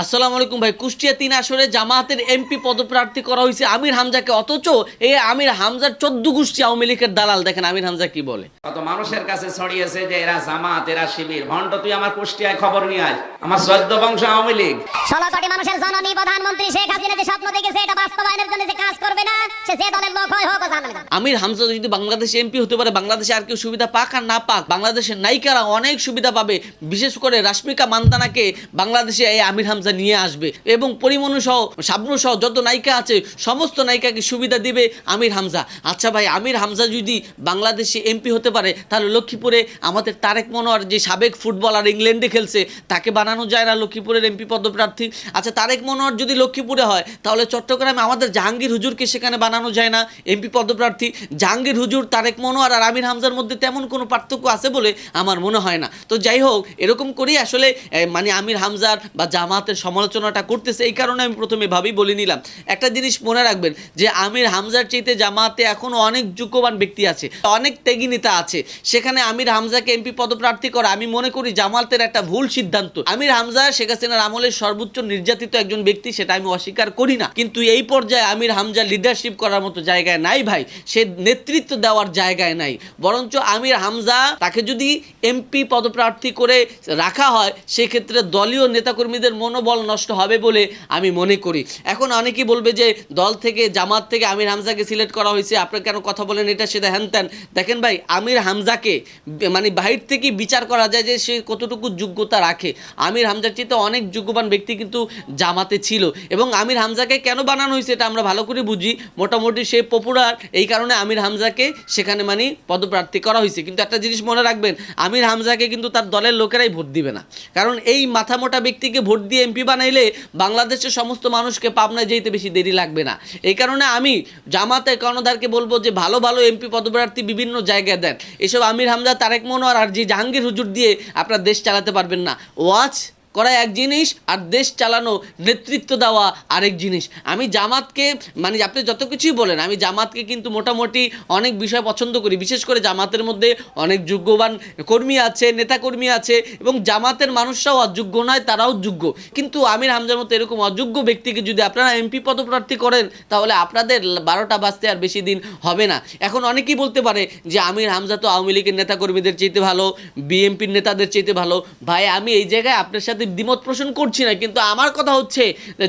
আসসালামু আলাইকুম ভাই। কুষ্টিয়া তিন আসরে জামায়াতের এমপি পদপ্রার্থী করা হয়েছে আমির হামজাকে। অথচ এই আমির হামজার চোদ্দ গোষ্ঠী আওয়ামী লীগের দালাল। দেখেন আমির হামজা কি বলে। কত মানুষের কাছে ছড়িয়েছে যে এরা জামাত এরা শিবির। ভন্ড তুই আমার কুষ্টিয়ায় খবর নিয়ে আয়। আমার চোদ্দ বংশ আওয়ামী লীগ। ষোলো কোটি মানুষের জননী প্রধানমন্ত্রী শেখ হাসিনা যে স্বপ্ন দেখেছে এটা বাস্তবায়নের জন্য যে কাজ করবে না, সে যে দলের লোক হয়, হোক। আমির হামজা যদি বাংলাদেশে এমপি হতে পারে, বাংলাদেশে আর কেউ সুবিধা পাক আর না পাক, বাংলাদেশের নায়িকারা অনেক সুবিধা পাবে। বিশেষ করে রাশ্মিকা মান্দানাকে বাংলাদেশে এই আমির হামজা নিয়ে আসবে। এবং পরিমণু সহ, শাবনু সহ যত নায়িকা আছে, সমস্ত নায়িকাকে সুবিধা দিবে আমির হামজা। আচ্ছা ভাই, আমির হামজা যদি বাংলাদেশে এমপি হতে পারে, তাহলে লক্ষ্মীপুরে আমাদের তারেক মনোয়ার যে সাবেক ফুটবলার ইংল্যান্ডে খেলছে, তাকে বানানো যায় না লক্ষ্মীপুরের এমপি পদপ্রার্থী। আচ্ছা তারেক মনোয়ার যদি লক্ষ্মীপুরে হয়, তাহলে চট্টগ্রামে আমাদের জাহাঙ্গীর হুজুরকে সেখানে বানানো যায় না এমপি পদপ্রার্থী জাহাঙ্গীর হুজুর, তারেক মনোয়ার আর আমির হামজার মধ্যে তেমন কোনো পার্থক্য আছে বলে আমার মনে হয় না। তো যাই হোক, এরকম করেই আসলে মানে আমির হামজার বা জামাতের সমালোচনাটা করতেছে, এই কারণে আমি প্রথমে ভাবেই বলে নিলাম। একটা জিনিস মনে রাখবেন যে, আমির হামজার চাইতে জামাতে এখনও অনেক যোগ্যবান ব্যক্তি আছে, অনেক ত্যাগী নেতা আছে। সেখানে আমির হামজাকে এমপি পদপ্রার্থী করা, আমি মনে করি জামাতের একটা ভুল সিদ্ধান্ত। আমির হামজা শেখ হাসিনার আমলের সর্বোচ্চ নির্যাতিত একজন ব্যক্তি, সেটা আমি অস্বীকার করি না। কিন্তু এই পর্যায়ে আমির হামজা লিডারশিপ করার মতো জায়গায় নাই ভাই। সে নেতৃত্ব দেওয়ার জায়গায় নাই। বরঞ্চ আমির হামজা তাকে যদি এমপি পদপ্রার্থী করে রাখা হয়, সেক্ষেত্রে দলীয় নেতাকর্মীদের মনোবল নষ্ট হবে বলে আমি মনে করি। এখন অনেকেই বলবে যে দল থেকে, জামাত থেকে আমির হামজাকে সিলেক্ট করা হয়েছে। আপনি কেন কথা বলেন, এটা সেটা হ্যান ত্যান। দেখেন ভাই, আমির হামজাকে মানে বাহির থেকে বিচার করা যায় যে সে কতটুকু যোগ্যতা রাখে। আমির হামজার চেয়ে অনেক যোগ্যবান ব্যক্তি কিন্তু জামাতে ছিল। এবং আমির হামজাকে কেন বানানো হয়েছে এটা আমরা ভালো করে বুঝি। মোটামুটি সে পপুলার এই কারণে আমির হামজাকে সেখানে মানে পদপ্রার্থী করা হয়েছে কিন্তু একটা জিনিস মনে রাখবেন, আমির হামজাকে কিন্তু তার দলের লোকেরাই ভোট দিবে না। কারণ এই মাথামোটা ব্যক্তিকে ভোট দিয়ে এমপি বানাইলে বাংলাদেশের সমস্ত মানুষকে পাবনায় যেতে বেশি দেরি লাগবে না। এই কারণে আমি জামাতে কর্ণধারকে বলব যে ভালো ভালো এমপি পদপ্রার্থী বিভিন্ন জায়গায় দেন। এসব আমির হামজা, তারেক মনোয়ার আর যে জাহাঙ্গীর হুজুর দিয়ে আপনার দেশ চালাতে পারবেন না। ওয়াচ করা এক জিনিস আর দেশ চালানো, নেতৃত্ব দেওয়া আরেক জিনিস। আমি জামাতকে মানে আপনি যত কিছুই বলেন, আমি জামাতকে কিন্তু মোটামুটি অনেক বিষয় পছন্দ করি। বিশেষ করে জামাতের মধ্যে অনেক যোগ্যবান কর্মী আছে, নেতাকর্মী আছে এবং জামাতের মানুষরাও অযোগ্য নয়, তারাও যোগ্য। কিন্তু আমির হামজার মতো এরকম অযোগ্য ব্যক্তিকে যদি আপনারা এমপি পদপ্রার্থী করেন, তাহলে আপনাদের বারোটা বাজতে আর বেশি দিন হবে না। এখন অনেকেই বলতে পারে যে আমির হামজা তো আওয়ামী লীগের নেতাকর্মীদের চাইতে ভালো, বিএনপির নেতাদের চাইতে ভালো। ভাই, আমি এই জায়গায় আপনার সাথে দ্বিমত পোষণ করছি না, কিন্তু আমার কথা হচ্ছে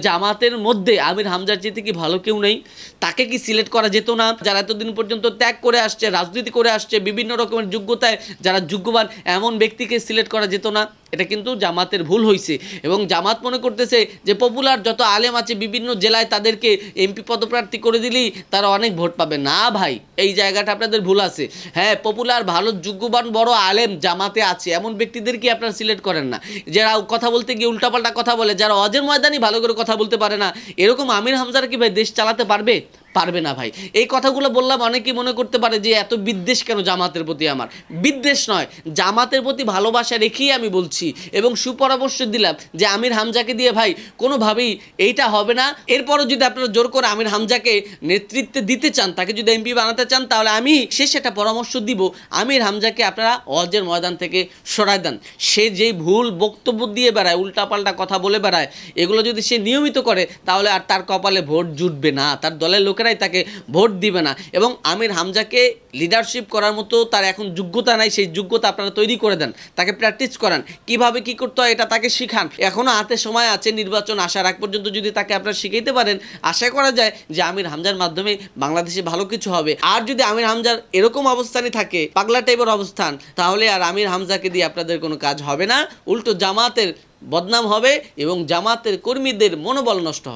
জামাতের মধ্যে আমির হামজার চেয়ে কি ভালো কেউ নেই? তাকে কি সিলেক্ট করা যেত না? যারা এতদিন পর্যন্ত ত্যাগ করে আসছে, রাজনীতি করে আসছে, বিভিন্ন রকমের যোগ্যতায় যারা যোগ্যবান, এমন ব্যক্তিকে সিলেক্ট করা যেত না। এটা কিন্তু জামাতের ভুল হয়েছে এবং জামাত মনে করতেছে যে পপুলার যত আলেম আছে বিভিন্ন জেলায় তাদেরকে এমপি পদপ্রার্থী করে দিলেই তারা অনেক ভোট পাবে। না ভাই, এই জায়গাটা আপনাদের ভুল আছে। হ্যাঁ পপুলার ভালো যোগ্যবান বড় আলেম জামাতে আছে। এমন ব্যক্তিদেরকে আপনারা সিলেক্ট করেন না? যারা কথা বলতে গিয়ে উল্টাপাল্টা কথা বলে, যারা অজের ময়দানই ভালো করে কথা বলতে পারে না, এরকম আমির হামজার কি ভাই দেশ চালাতে পারবে? পারবে না ভাই। এই কথাগুলো বললাম, অনেকেই মনে করতে পারে যে এত বিদ্বেষ কেন জামাতের প্রতি আমার? বিদ্বেষ নয়, জামাতের প্রতি ভালোবাসা রেখেই আমি বলছি এবং সুপরামর্শ দিলাম যে আমির হামজাকে দিয়ে ভাই কোনোভাবেই এইটা হবে না। এরপরও যদি আপনারা জোর করে আমির হামজাকে নেতৃত্বে দিতে চান, তাকে যদি এমপি বানাতে চান, তাহলে আমি শেষ একটা পরামর্শ দিব। আমির হামজাকে আপনারা অজের ময়দান থেকে সরাই দেন। সে যেই ভুল বক্তব্য দিয়ে বেড়ায়, উল্টাপাল্টা কথা বলে বেড়ায়, এগুলো যদি সে নিয়মিত করে, তাহলে আর তার কপালে ভোট জুটবে না। তার দলের লোকেরাই তাকে ভোট দিবে না। এবং আমির হামজাকে লিডারশিপ করার মতো তার এখন যোগ্যতা নাই, সেই যোগ্যতা আপনারা তৈরি করে দেন, তাকে প্র্যাকটিস করান। কীভাবে কি করতে হয় এটা তাকে শিখান। এখনও হাতে সময় আছে, নির্বাচন আসার আগ পর্যন্ত যদি তাকে আপনারা শিখাইতে পারেন, আশা করা যায় যে আমির হামজার মাধ্যমে বাংলাদেশে ভালো কিছু হবে। আর যদি আমির হামজার এরকম অবস্থানই থাকে, পাগলা টাইপের অবস্থান, তাহলে আর আমির হামজাকে দিয়ে আপনাদের কোনো কাজ হবে না। উল্টো জামাতের বদনাম হবে এবং জামাতের কর্মীদের মনোবল নষ্ট হবে।